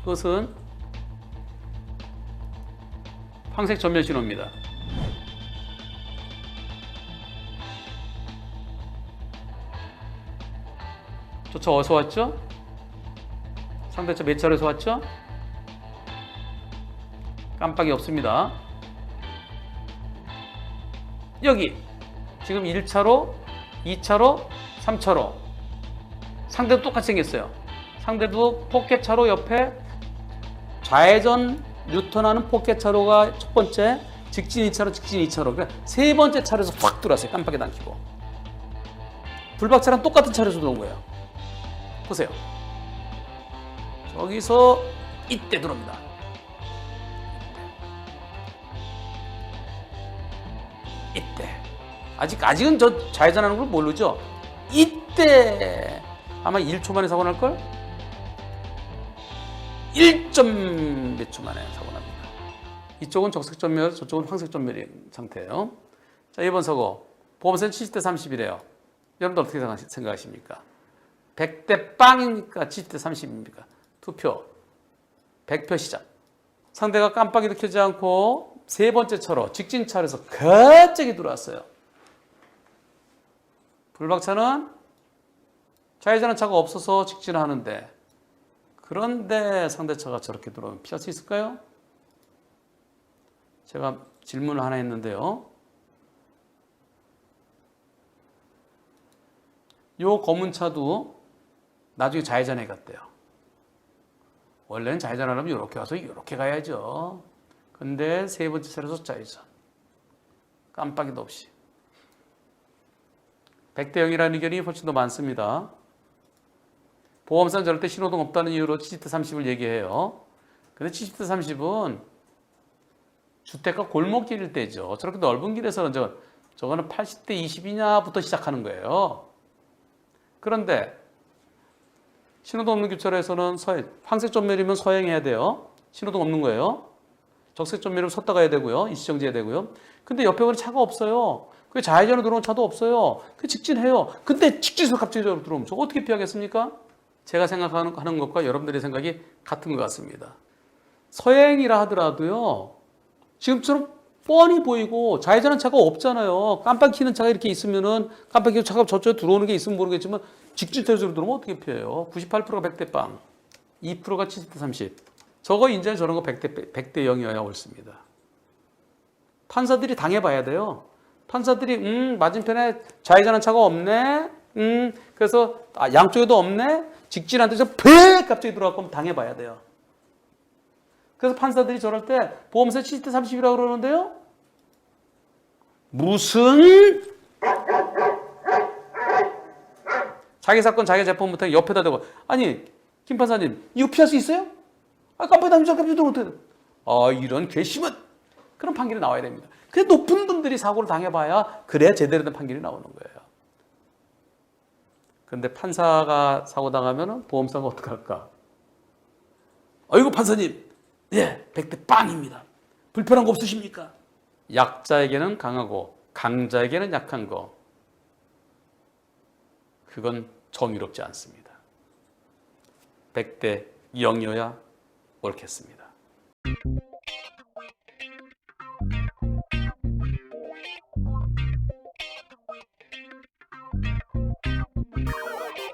그것은 황색 전면 신호입니다. 저차 어디서 왔죠? 상대차 몇 차로에서 왔죠? 깜빡이 없습니다. 여기 지금 1차로, 2차로, 3차로 상대도 똑같이 생겼어요. 상대도 포켓차로 옆에 좌회전 뉴턴하는 포켓 차로가 첫 번째 직진 2차로 직진 2차로 그러니까 세 번째 차로에서 확 들어왔어요. 깜빡이 안 켜고 불박차랑 똑같은 차로에서 들어온 거예요. 보세요. 저기서 이때 들어옵니다. 이때. 아직 아직은 저 좌회전하는 걸 모르죠. 이때 아마 1초 만에 사고 날 걸? 1점 몇 초 만에 사고 납니다. 이쪽은 적색 전멸, 저쪽은 황색 전멸인 상태예요. 자, 이번 사고 보험세는 70대 30이래요. 여러분들 어떻게 생각하십니까? 100대 빵입니까? 70대 30입니까? 투표. 100표 시작. 상대가 깜빡이도 켜지 않고 세 번째 차로 직진 차로에서 갑자기 들어왔어요. 불박차는 좌회전한 차가 없어서 직진하는데 그런데 상대차가 저렇게 들어오면 피할 수 있을까요? 제가 질문을 하나 했는데요. 요 검은 차도 나중에 좌회전해 갔대요. 원래는 좌회전하려면 이렇게 와서 이렇게 가야죠. 근데 세 번째 차로서 좌회전. 깜빡이도 없이. 100대 0이라는 의견이 훨씬 더 많습니다. 보험사는 저럴 때 신호등 없다는 이유로 70대 30을 얘기해요. 근데 70대 30은 주택가 골목길일 때죠. 저렇게 넓은 길에서는 저, 저거는 80대 20이냐부터 시작하는 거예요. 그런데 신호등 없는 교차로에서는 서, 황색 전멸이면 서행해야 돼요. 신호등 없는 거예요. 적색 전멸이면 섰다 가야 되고요. 일시정지해야 되고요. 근데 옆에 보니 차가 없어요. 그 좌회전으로 들어온 차도 없어요. 그 직진해요. 근데 직진해서 갑자기 저로 들어오면 저 어떻게 피하겠습니까? 제가 생각하는 하는 것과 여러분들의 생각이 같은 것 같습니다. 서행이라 하더라도요. 지금처럼 뻔히 보이고 좌회전한 차가 없잖아요. 깜빡 켜는 차가 이렇게 있으면은 깜빡 켜는 차가 저쪽에 들어오는 게 있으면 모르겠지만 직진태적으로 들어오면 어떻게 피해요? 98%가 100대 빵, 2%가 70대 30. 저거 인제 저런 거 100대 100대 0이어야 옳습니다. 판사들이 당해봐야 돼요. 판사들이 음 맞은편에 좌회전한 차가 없네. 음 그래서 아, 양쪽에도 없네. 직진한 데서 배 갑자기 들어가면 당해봐야 돼요. 그래서 판사들이 저럴 때 보험세 70대 30이라고 그러는데요. 무슨 자기 사건 자기 재판부터 옆에다 대고 아니 김 판사님 이거 피할 수 있어요? 아 깜빡이 담자 깜빡이 어떻게 돼? 아 이런 괘씸은 그런 판결이 나와야 됩니다. 그 높은 분들이 사고를 당해봐야 그래야 제대로 된 판결이 나오는 거예요. 근데 판사가 사고 당하면 보험사가 어떡할까? 아이고 판사님, 예, 100대 빵입니다. 불편한 거 없으십니까? 약자에게는 강하고 강자에게는 약한 거. 그건 정의롭지 않습니다. 100대 0이어야 옳겠습니다.